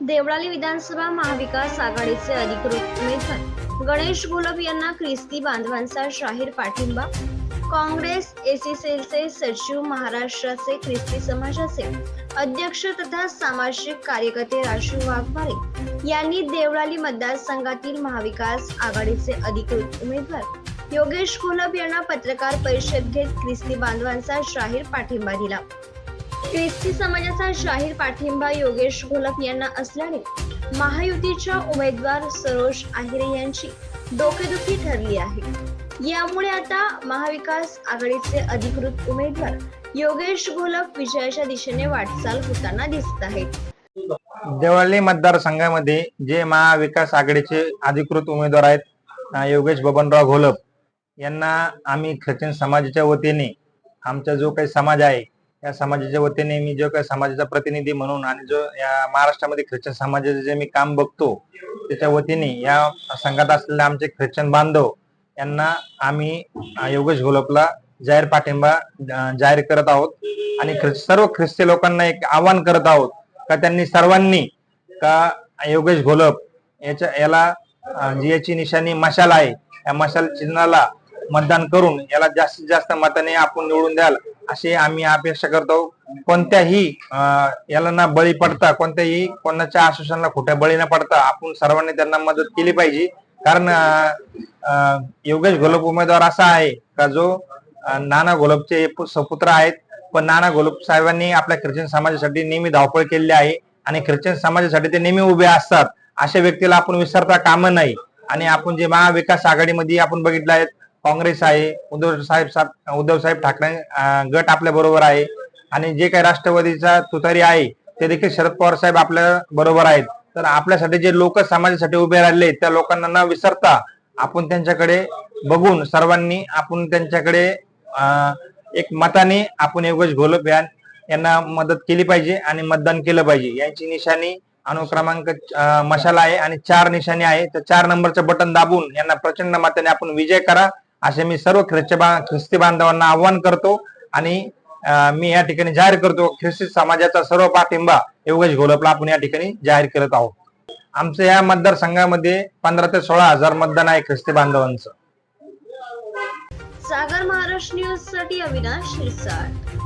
देवळाली विधानसभा महाविकास आघाडीचे अधिकृत उमेदवार. गणेश गुलब यांना ख्रिस्ती बांधवांचा शाहीर पाठिंबा. काँग्रेस एसी सेलचे सचिव महाराष्ट्राचे ख्रिस्ती समाजाचे अध्यक्ष तथा सामाजिक कार्यकर्ते राजू वाघमारे यांनी देवळाली मतदारसंघातील महाविकास आघाडीचे अधिकृत उमेदवार. योगेश गुलब यांना पत्रकार परिषद घेत ख्रिस्ती बांधवांचा शाहीर पाठिंबा दिला. ख्रिस्ती समाजाचा जाहीर पाठिंबा योगेश घोलप यांना असल्याने महायुतीच्या उमेदवार सरोज आहिरे यांची डोकेदुखी ठरली आहे. यामुळे आता महाविकास आघाडीचे अधिकृत उमेदवार योगेश घोलप विजयाच्या दिशेने वाटचाल होताना दिसत आहेत. देवळी मतदारसंघामध्ये जे महाविकास आघाडीचे अधिकृत उमेदवार आहेत योगेश बबनराव घोलप यांना आम्ही ख्रिश्चन समाजाच्या वतीने आमचा जो काही समाज आहे या समाजाच्या वतीने मी जो काही समाजाचा प्रतिनिधी म्हणून आणि जो या महाराष्ट्रामध्ये ख्रिश्चन समाजाचे जे मी काम बघतो त्याच्या वतीने या संघात असलेले आमचे ख्रिश्चन बांधव यांना आम्ही योगेश घोलपला जाहीर पाठिंबा जाहीर करत आहोत. आणि सर्व ख्रिस्ती लोकांना एक आवाहन करत आहोत का त्यांनी सर्वांनी का योगेश घोलप याच्या याला जी याची निशाणी मशाल आहे या मशाल चिन्हाला मतदान करून याला जास्तीत जास्त मताने आपण निवडून द्याल. अशी आम्ही अपेक्षा करतो. कोणत्याही अं, याला ना बळी पडता कोणत्याही कोणाच्या आश्वासनाला खोट्या बळी न पडता आपण सर्वांनी त्यांना मदत केली पाहिजे. कारण योगेश घोलप उमेदवार असा आहे का जो नाना घोलपचे सपुत्र आहेत. पण नाना घोलप साहेबांनी आपल्या ख्रिश्चन समाजासाठी नेहमी धावपळ केलेली आहे आणि ख्रिश्चन समाजासाठी ते नेहमी उभे असतात. अशा व्यक्तीला आपण विसरता कामं नाही. आणि आपण जे महाविकास आघाडीमध्ये आपण बघितलं आहे काँग्रेस आहे उद्धव साहेब उद्धव साहेब ठाकरे गट आपल्या बरोबर आहे. आणि जे काही राष्ट्रवादीचा तुतारी आहे ते देखील शरद पवार साहेब आपल्या बरोबर आहेत. तर आपल्यासाठी जे लोक समाजासाठी उभे राहिले त्या लोकांना न विसरता आपण त्यांच्याकडे बघून सर्वांनी आपण त्यांच्याकडे अं, एक मताने आपण योगेश घोलप यांना मदत केली पाहिजे आणि मतदान केलं पाहिजे. यांची निशाणी अनुक्रमांक मशाला आहे आणि चार निशाणी आहे. तर चार नंबरचं बटन दाबून यांना प्रचंड मताने आपण विजय करा. असे मी सर्व ख्रिश्च ख्रिस्ती बांधवांना आव्हान करतो आणि मी या ठिकाणी जाहीर करतो ख्रिस्ती समाजाचा सर्व पाठिंबा योगेश घोलपला आपण या ठिकाणी जाहीर करत आहोत. आमचं या मतदारसंघामध्ये पंधरा ते सोळा हजार मतदान आहे ख्रिस्ती बांधवांचं. सागर महाराष्ट्र न्यूजसाठी अविनाश शिरसाट.